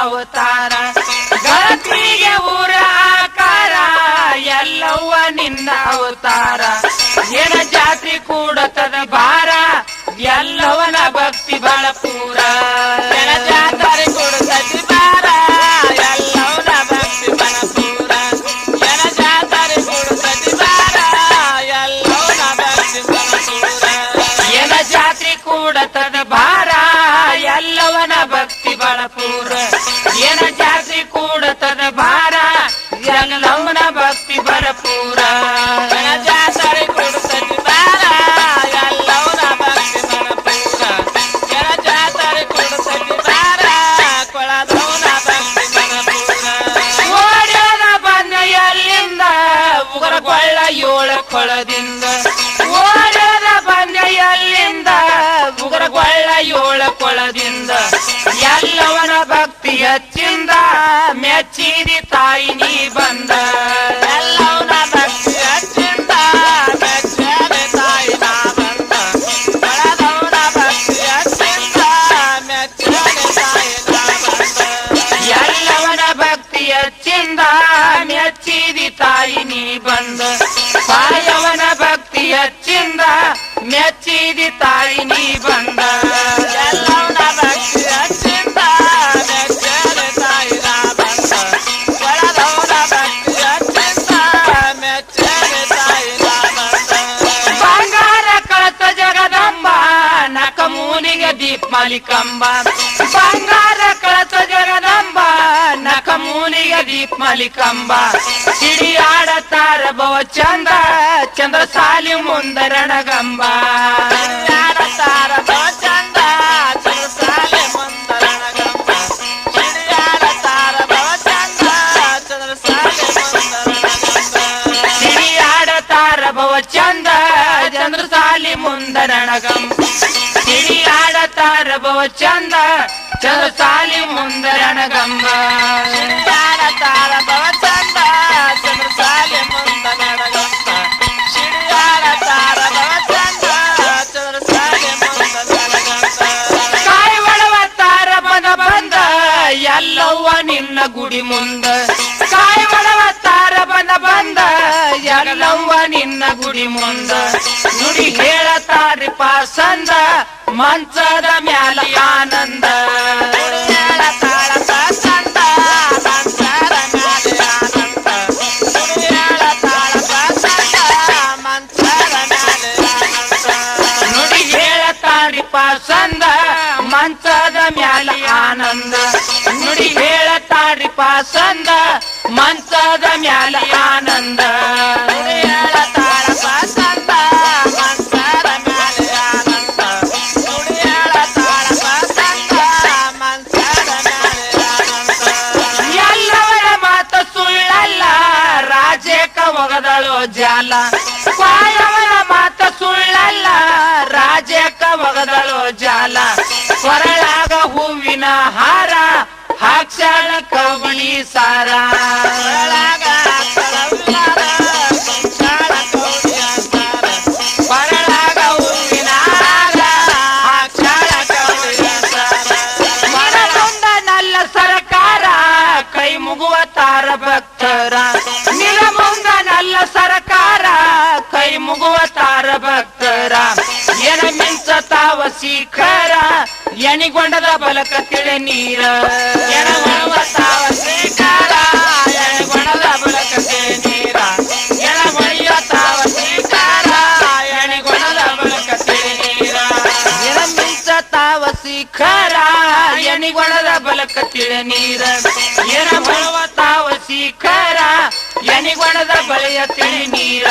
ಅವತಾರ. ಗಳತಿಗೆ ಊರಾಕಾರ ಎಲ್ಲವ್ವ ನಿನ್ನ ಏನ ಜಾತ್ರೆ ಕೂಡತದ ಭಾರ. ಭಕ್ತಿ ಹಚ್ಚಿಂದ ಮೆಚ್ಚಿರಿ ತಾಯಿ ನೀ ಬಂದ. ಎಲ್ಲವನ ಭಕ್ತಿ ಹಚ್ಚಿಂದ ತಾಯಿ ಬಂದ. ಭಕ್ತಿ ಹಚ್ಚಿಂದ ಎಲ್ಲವನ ಭಕ್ತಿಯ ಚಿಂದ ಮೆಚ್ಚಿದಿ ತಾಯಿ ಬಂದ. ಸಾಯವನ ಭಕ್ತಿ ಚಿಂದ ಮೆಚ್ಚಿದಿ ದೀಪ ಸಿಡಿ ಆಡತಾರ ಬವ ಚಂದ. ಚಂದ್ರ ಸಾಲಿ ಮುಂದರಣಗಂಬ ಭವ ಚಂದ. ಚಂದ್ರ ಸಾಲಿ ಮುಂದರಣ ರಣಗಂಬ. ಸಿಡಿಯಾಡತಾರ ಭವ ಚಂದ. ಚಂದ್ರ ಸಾಲಿ ಚಂದ. ಚಂದ್ರ ಗುಡಿ ಮುಂದ. ಕಾಯಿ ಒಡವತ್ತಾರ ಬಂದ ಬಂದ, ಎಲ್ಲವ್ವ ನಿನ್ನ ಗುಡಿ ಮುಂದ. ನುಡಿ ಹೇಳತಾರಿ ಪಾಸಂದ ಮಂಚದ ಮ್ಯಾಲ ಆನಂದ. ಪಾಸಂದ ಮನ್ಸದ ಮ್ಯಾಲ ಆನಂದ. सारा. ಎಣಿಗೊಂಡದ ಬಲಕ ತಿಳೆ ನೀರ ಎನ ಒಣವ ತಾವ ಶಿಖರ ಎಣಿಗೊಂಡದ ಬಲಕ ತಿಳೆ ನೀರ ಎನ ಒಣಿಯ ತಾವ ಶಿಖರ ಎಣಿಗೊಂಡದ ಬಲಕ ತಿಳೆ ನೀರ ಎನ ಮಿಂಚ ತಾವ ಶಿಖರ ಎಣಿಗೊಣದ ಬಲಕ ತಿಳೆ ನೀರ ಎನ ಬಳವ ತಾವ ಶಿಖರ ಎಣಿಗೊಣದ ಬಳೆಯ ತಿಳಿ ನೀರ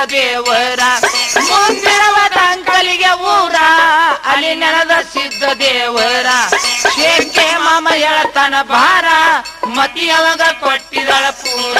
ನೆನದ ಸಿದ್ಧ ತಂಕಲಿಗೆ ಊರ, ಅಲ್ಲಿ ನೆಲದ ಸಿದ್ಧ ದೇವರ. ಶೇಖೆ ಮಾಮ ಹೇಳತನ ಭಾರ ಮತಿಯವಾಗ ಕೊಟ್ಟಿದಳ ಪೂರ.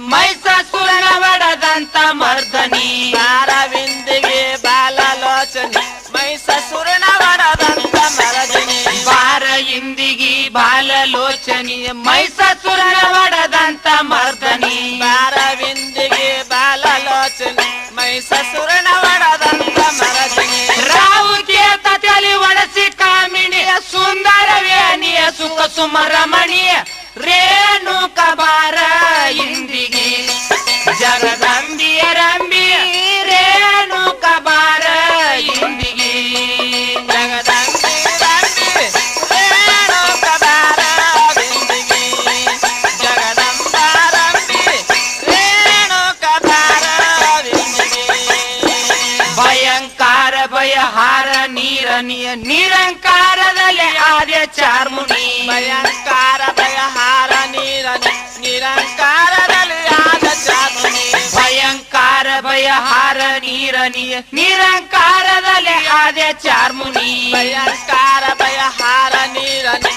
ಮೈಸೂರನ ಒಡದಂತ ಮರ್ದನಿ. ಬಾರವಿಂದಿಗೆ ಬಾಲಲೋಚನೆ. ಮೈಸೂರಿನ ವಡದಂತ ಮರದನಿ. ಬಾರ ಇಂದಿಗಿ ಬಾಲಲೋಚನಿಯ ಮೈಸೂರನ ಒಡದಂತ ಮರ್ದನಿ. ಬಾರವಿಂದಿಗೆ ಬಾಲಲೋಚನೆ. ಮೈಸೂರಿನ ವಡದಂತ ಮರದನಿ. ರಾವು ಕೇತ ತಲಿ ಒಡಸಿ ಕಾಮಿಣಿಯ ಸುಂದರವೇನಿಯ ಸುಖ ಸುಮರಮಣಿಯ ರೇಣು ಇಂದಿಗಿ. ಜಗದಂಬಿಯ ರಂಬಿಯ ರೇಣು ಇಂದಿಗಿ. ಜಗದಂಬಿ ರಂಬಿ. ಭಯಂಕಾರ ನಿರಂಕಾರದಲ್ಲಿ ಆರ್ಯ ಚಾರ್ಮುನಿ ಭಯಂಕಾರ ನಿರಂಕಾರದಲ್ಲಿ ಆದ ಚಾತುನಿ ಭಯಂಕಾರ ಭಯಹಾರ ನೀರನಿಯ ನಿರಂಕಾರದಲ್ಲಿ ಆದ ಚಾರ್ಮುನಿ ಭಯಂಕಾರ ಭಯಹಾರ ನೀರನಿ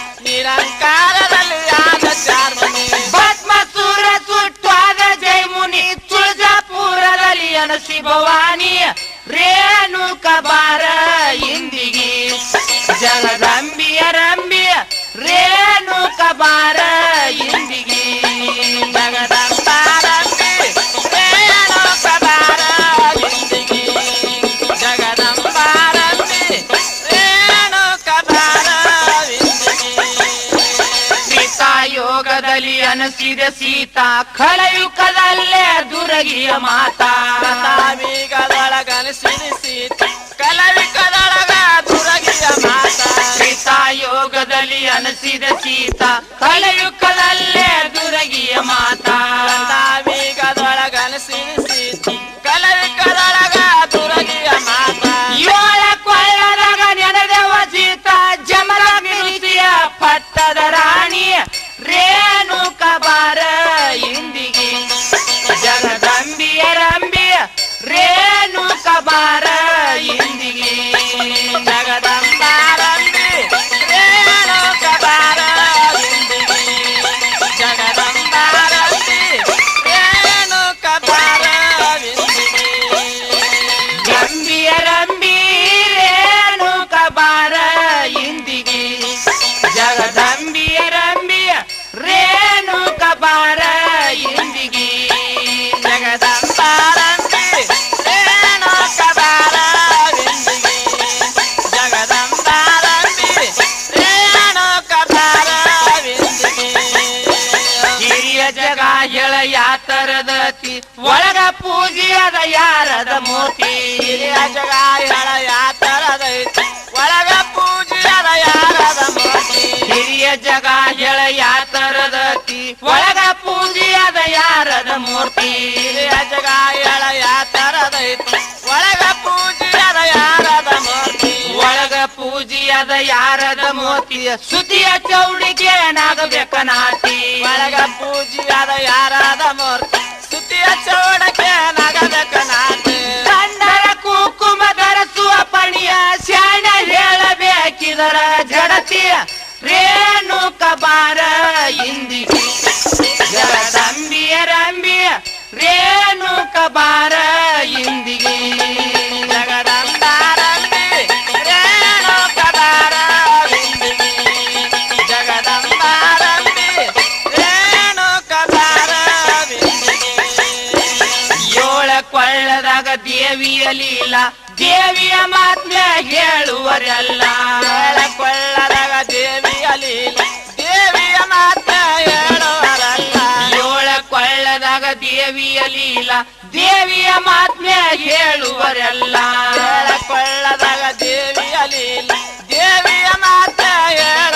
ಸೀತಾಯೋಗದಲ್ಲಿ ಅನಸಿದ ಸೀತಾ ಕಲಯುಗದಲ್ಲೇ ದುರಗಿಯ ಮಾತಾ. ತಾವೀಗದೊಳಗನಸಿರಿಸೀತ ಕಲಯುಗದೊಳಗ ದುರಗಿಯ ಮಾತಾ. ಸೀತಾ ಯೋಗದಲ್ಲಿ ಅನಸಿದ ಸೀತಾ ಕಲಯುಗದಲ್ಲೇ ದುರಗಿಯ ಮಾತಾ. ರೇಣು ಯಾರದ ಮೋತಿ ಹಿರಿಯ ಯಾತರದ ಒಳಗ ಪೂಜಿಯರ ಯಾರದ ಮೋತಿ ಹಿರಿಯ ಜಗ ಎಳ ಯಾತರದತಿ ಒಳಗ ಪೂಜಿಯದ ಯಾರದ ಮೂರ್ತಿ? ಹಿರಿಯ ಜಗ ಎಳ ಯಾತರದೈತಿ ಒಳಗ ಪೂಜ್ಯದ ಯಾರದ ಮೂರ್ತಿ? ಒಳಗ ಪೂಜಿಯದ ಯಾರದ ಮೋತಿಯ ಸುತಿಯ ಚೌಡಿಗೆ ನಾಗಬೇಕನಾತಿ ಒಳಗ ಪೂಜಿಯದ ಯಾರದ ಮೂರ್ತಿ? ಸುತಿಯ ಚೌಡಕ್ಕೆ ಹಾಕಿದರ ಜಡತಿಯ ರೇಣು ಕಬಾರ ಇಂದಿಗೆ ಜಡದಂಬಿಯ ರಂಬಿಯ ರೇಣು ಕಬಾರ ಇಂದಿಗೆ ದೇವಿಯ ಲೀಲಾ ಬಿಂದಿಗೆ ಮಾತ್ಮ್ಯ ಹೇಳುವರೆಲ್ಲ. ಕೊಳ್ಳದಾಗ ದೇವಿಯ ಲೀಲೆ ದೇವಿಯ ಮಾತ ಹೇಳುವರಲ್ಲ. ಏಳ ಕೊಳ್ಳದಾಗ ದೇವಿಯ ಲೀಲ ದೇವಿಯ ಮಾತ್ಮ್ಯ ಹೇಳುವರೆಲ್ಲ. ಕೊಳ್ಳದಾಗ ದೇವಿಯ ಲೀಲ ದೇವಿಯ ಮಾತ ಹೇಳುವರಲ್ಲ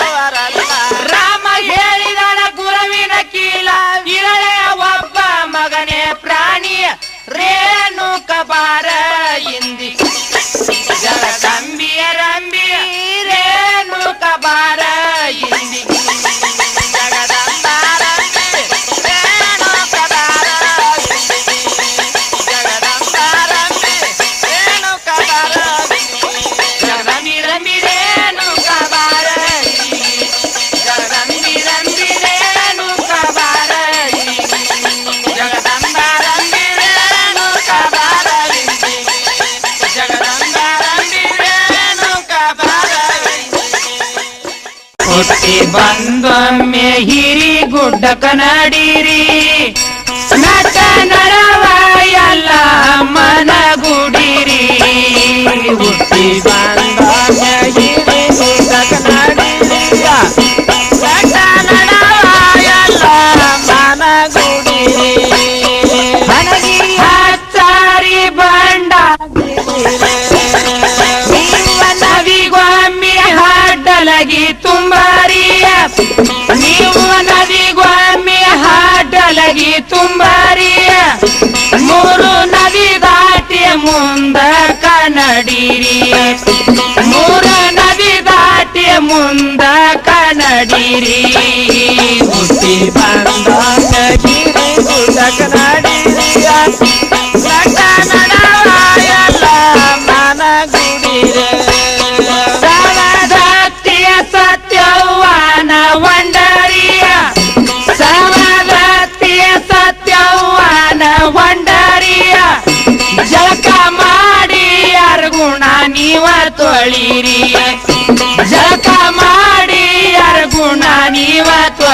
ಬಂದೊಮ್ಮೆ ಹಿರಿ ಗುಡ್ಡ ಕನ್ನಡಿರಿ ನಟ ನರವ ಎಲ್ಲ ಮನಗುಡಿರಿ ಹುಟ್ಟಿ ತುಂಬಾರಿಯ ಮೂರು ನದಿ ದಾಟಿ ಮುಂದ ಕನ್ನಡಿರಿ ಮೂರು ನದಿ ದಾಟಿ ಮುಂದ ಕನ್ನಡಿರಿ ಹುಟ್ಟಿ ಬಂದೊಮ್ಮೆ ಹಿರಿ ಗುಡ್ಡ ಕನ್ನಡಿರಿಯ.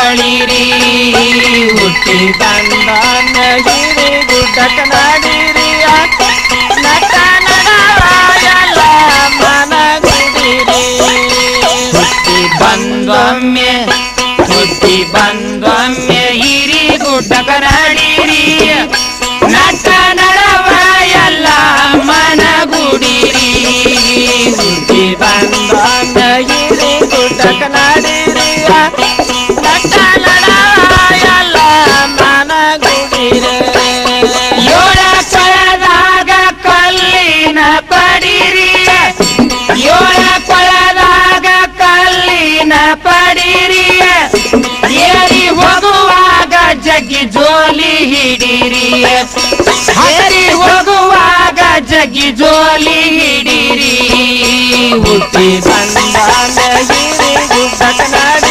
ತೊಳಿರಿ ಹುಟ್ಟಿ ತಂದ ನಗಿರಿ ಗುಡ್ಡ ಕನ್ನಡಿರಿಯ. ನಟ ಮನಗುಡಿರೆ. ಹುಟ್ಟಿ ಬಂದೊಮ್ಮೆ ಹುಟ್ಟಿ ಬಂದೊಮ್ಮೆ ಇರಿ ಗುಡ್ಡ ಕರಡಿರಿ ಚಗಿ ಜೋಲಿ ಹಿಡಿರಿ ಉತ್ತಿ ಬಂದಾಗ ಹಿರಿಗೂ ಸಕನಾಡಿ